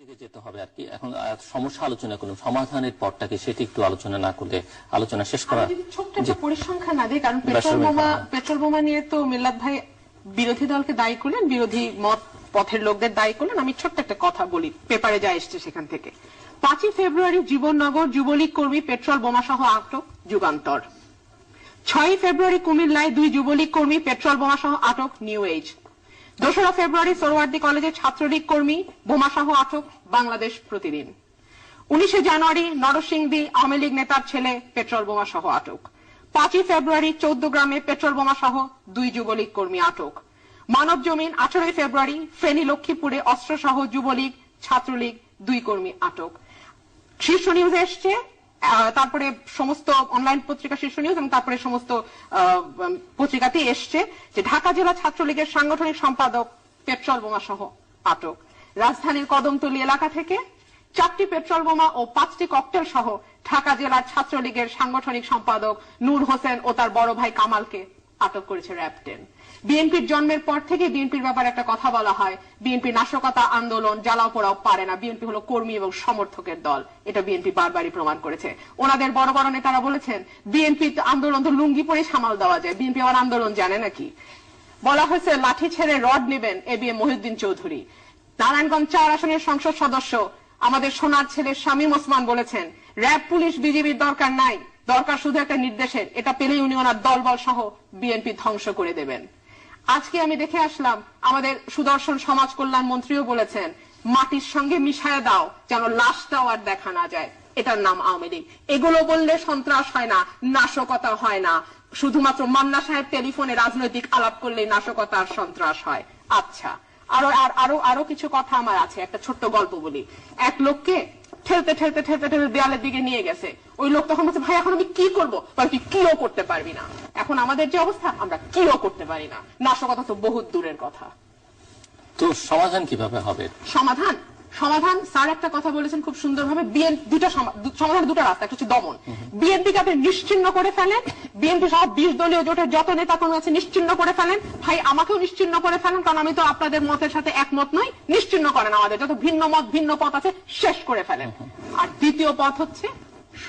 দিকে যেতে হবে আর কি। এখন সমস্যা আলোচনা করলাম সমাধানের পরটাকে সেটি একটু আলোচনা না করলে আলোচনা শেষ করা ছোট্ট একটা পরিসংখ্যান না দিই কারণ পেট্রোল বোমা পেট্রোল বোমা নিয়ে তো মিল্লাত ভাই বিরোধী দলকে দায়ী করলেন বিরোধী মত পথের লোকদের দায়ী করলেন। আমি ছোট্ট একটা কথা বলি পেপারে যা এসছে সেখান থেকে। পাঁচই ফেব্রুয়ারি জীবননগর যুবলীগ কর্মী পেট্রোল বোমা সহ আটক যুগান্তর। ছয়ই ফেব্রুয়ারি কুমিল্লায় দুই যুবলীগ কর্মী পেট্রোল বোমা সহ আটক নিউ এজ। দোসরা ফেব্রুয়ারি সোরওয়ার্দী কলেজের ছাত্রলীগ কর্মী বোমা সহ আটক বাংলাদেশ প্রতিদিন। উনিশে জানুয়ারি নরসিংদী আওয়ামী লীগ নেতার ছেলে পেট্রোল বোমা সহ আটক। পাঁচই ফেব্রুয়ারি চৌদ্দ গ্রামে পেট্রোল বোমা সহ দুই যুবলীগ কর্মী আটক। মানব জমিন আঠারোই ফেব্রুয়ারি ফেনী লক্ষ্মীপুরে অস্ত্র সহ যুবলীগ ছাত্রলীগ দুই কর্মী আটক। শীর্ষ নিউজ এসছে তারপরে সমস্ত অনলাইন পত্রিকা, শীর্ষ নিউজ এবং তারপরে সমস্ত পত্রিকাতেই এসছে যে ঢাকা জেলা ছাত্রলীগের সাংগঠনিক সম্পাদক পেট্রোল বোমা সহ আটক। রাজধানীর কদমতলী এলাকা থেকে চারটি পেট্রোল বোমা ও পাঁচটি ককটেল সহ ঢাকা জেলার ছাত্রলীগের সাংগঠনিক সম্পাদক নূর হোসেন ও তার বড় ভাই কামালকে আটক করেছে র্যাব টেন। বিএনপির জন্মের পর থেকে বিএনপির ব্যাপারে একটা কথা বলা হয়। বিএনপি নাশকতা আন্দোলন জ্বালাও পোড়াও পারে না। বিএনপি হলো কর্মী এবং সমর্থকের দল। এটা বিএনপি বারবারই প্রমাণ করেছে। ওনাদের বড় বড় নেতারা বলেছেন, বিএনপি আন্দোলন তো লুঙ্গি পরে সামাল দেওয়া যায়। বিএনপি আবার আন্দোলন জানে নাকি? বলা হয়েছে, লাঠি ছেড়ে রড নেবেন A B M Mohiuddin Chowdhury. Narayanganj চার আসনের সংসদ সদস্য, আমাদের সোনার ছেলে শামীম ওসমান বলেছেন, র্যাব, পুলিশ, বিজিবির দরকার নাই। দরকার শুধু একটা নির্দেশের, এটা পেলেই উনি ওনার দলবল সহ বিএনপি ধ্বংস করে দেবেন। আজকে আমি দেখে আসলাম, আমাদের সুদর্শন সমাজ কল্যাণ মন্ত্রীও বলেছেন, মাটির সঙ্গে মিশায় দাও, যেন লাশটাও আর দেখা না যায়। এটার নাম আওয়ামী লীগ। এগুলো বললে সন্ত্রাস হয় না, নাশকতা হয় না। শুধুমাত্র মান্না সাহেব টেলিফোনে রাজনৈতিক আলাপ করলে নাশকতা আর সন্ত্রাস হয়। আচ্ছা আরও, আর, আরও আরও কিছু কথা আমার আছে, একটা ছোট্ট গল্প বলি। এক লোককে ঠেলতে ঠেলতে ঠেলতে ঠেলতে দেয়ালের দিকে নিয়ে গেছে। ওই লোক তখন বলছে ভাই এখন আমি কি করব? তুই কিও করতে পারবি না। এখন আমাদের যে অবস্থা আমরা কিও করতে পারি না। নাশকতা তো বহুত দূরের কথা। তো সমাধান কীভাবে হবে? সমাধান? সমাধান, স্যার একটা কথা বলেছেন খুব সুন্দরভাবে, বিএন দুটো সমাধান দুটো রাস্তা, একটা হচ্ছে দমন। বিএনপিকে আপনি নিশ্চিন্ন করে ফেলেন, বিএনপি সহ বিশ দলীয় জোটের যত নেতা কর্মী আছে নিশ্চিন্ন করে ফেলেন। ভাই, আমাকেও নিশ্চিন্ন করে ফেলেন, কারণ আমি তো আপনাদের মতের সাথে একমত নই। নিশ্চিন্ন করেন আমাদের, যত ভিন্ন মত, ভিন্ন পথ আছে, শেষ করে ফেলেন। আর দ্বিতীয় পথ হচ্ছে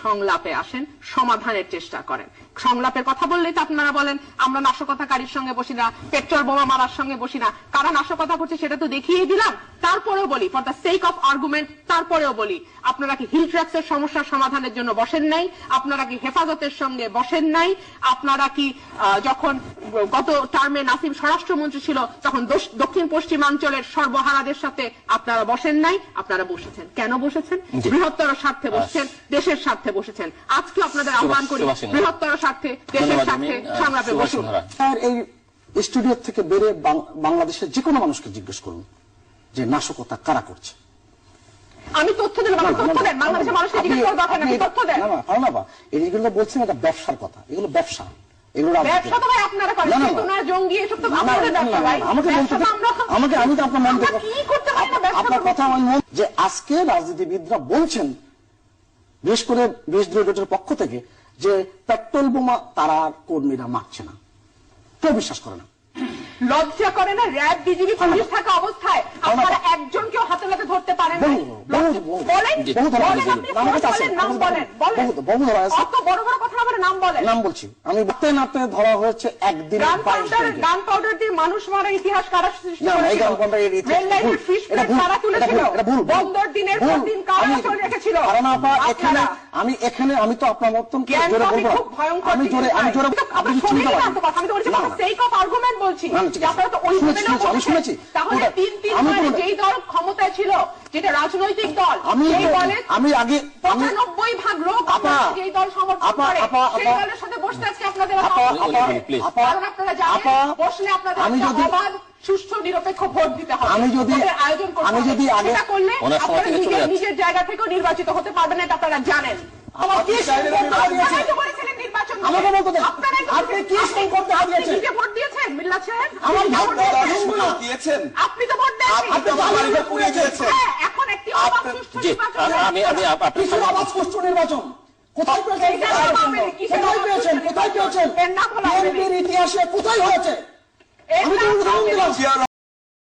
সংলাপে আসেন, সমাধানের চেষ্টা করেন। সংলাপের কথা বললেই তো আপনারা বলেন আমরা নাশকতাকারীর সঙ্গে বসি না পেট্রোল বোমা মারার সঙ্গে বসি না। কারা নাশকতা করছে সেটা তো দেখিয়ে দিলাম। তারপরেও বলি for the sake of argument তারপরেও বলি আপনারা কি হিল ট্র্যাক্সের সমস্যার সমাধানের জন্য বসেন নাই? আপনারা কি হেফাজতের সঙ্গে বসেন নাই? আপনারা কি যখন গত টার্মে নাসিম স্বরাষ্ট্রমন্ত্রী ছিল তখন দক্ষিণ পশ্চিমাঞ্চলের সর্বহারাদের সাথে আপনারা বসেন নাই? আপনারা বসেছেন। কেন বসেছেন? বৃহত্তর স্বার্থে বসছেন দেশের স্বার্থে বসেছেন। আজকে আপনাদের আহ্বান করি বৃহত্তর স্বার্থে দেশের স্বার্থে সংলাপে বসুন। আর এই স্টুডিও থেকে বেরে বাংলাদেশের যে কোনো মানুষকে জিজ্ঞেস করুন যে নাশকতা কারা করছে আমি তথ্য আমাকে তথ্য দেন বাংলাদেশের মানুষকে জিজ্ঞেস করার আপনি তথ্য দেন না, না, এই- এগুলো বলছেন এটা ব্যবসার কথা এগুলো ব্যবসা ব্যবসা তো ভাই আপনারা করেন না, না, না। জঙ্গি এসব তো না, না, আপনাদের না, ব্যবসা ভাই আমাকে বলতে ব্যবসা তো দিন। আমরা আমাকে আমি তো আপনার মন থেকে কি করতে পারি না আপনার কথা আমার মন যে আজকে রাজনীতিবিদরা বলছেন বিশেষ করে বিশ দলীয় জোটের পক্ষ থেকে যে পেট্রোল বোমা তারা কর্মীরা মারছে না। কেউ বিশ্বাস করে না। লজ্জা করে না? র্যাব বিজিবি পুলিশ থাকা অবস্থায় আপনারা একজনকেও হাতে হাতে ধরতে পারেন। বলেন বলেন বলেন, নাম বলেন। অত বড় নাম বলেন। নাম বলছি। আমি নাতে ধরা হয়েছে একদিন গান পাউডার দিয়ে মানুষ মারার ইতিহাস কারা সৃষ্টি। বন্দর দিনের দিন কারা রেখেছিল? এখানে আমি এখানে আমি তো আপনার মতন জোরে বলব আমি জোরে আমি জোরে আপনি শুনতে পারেন। তো কথা। আমি বলছি। Of argument. আপনারা তো ওই শুনেছি, আমি শুনেছি। তাহলে তিন তিন যেই দল ক্ষমতায় ছিল যেটা রাজনৈতিক দল আমি আমি আগে পঁচানব্বই ভাগ লোক যেই দল সমর্থন করে। সেই দলের সাথে বসতে আজকে আপনাদের কারণ আপনারা জানেন বসলে আপনাদের আমি যদি সুষ্ঠু নিরপেক্ষ ভোট দিতে হবে। আমি যদি- আয়োজন করতে আমি যদি আগে- করলে আপনারা নিজের নিজের জায়গা থেকেও নির্বাচিত হতে পারবেন না এটা আপনারা জানেন। আমার কি নির্বাচন। আমাকে বলতে আপনি কি সংকল্প হারিয়েছে? আপনি আমার ভোট দিয়েছেন? আপনি তো ভোট। আপনি তো আমার। হ্যাঁ, এখন একটি অবাধ সুষ্ঠু নির্বাচন আমি- আমি আমি আপ- আপনার কিসের সুষ্ঠু নির্বাচন? কোথায় পেয়েছেন? কোথায় পেয়েছেন? কোথায় পেয়েছেন? এর নাম হলো ইতিহাসে কোথায় হয়েছে? আমি তো উদাহরণ দিলাম।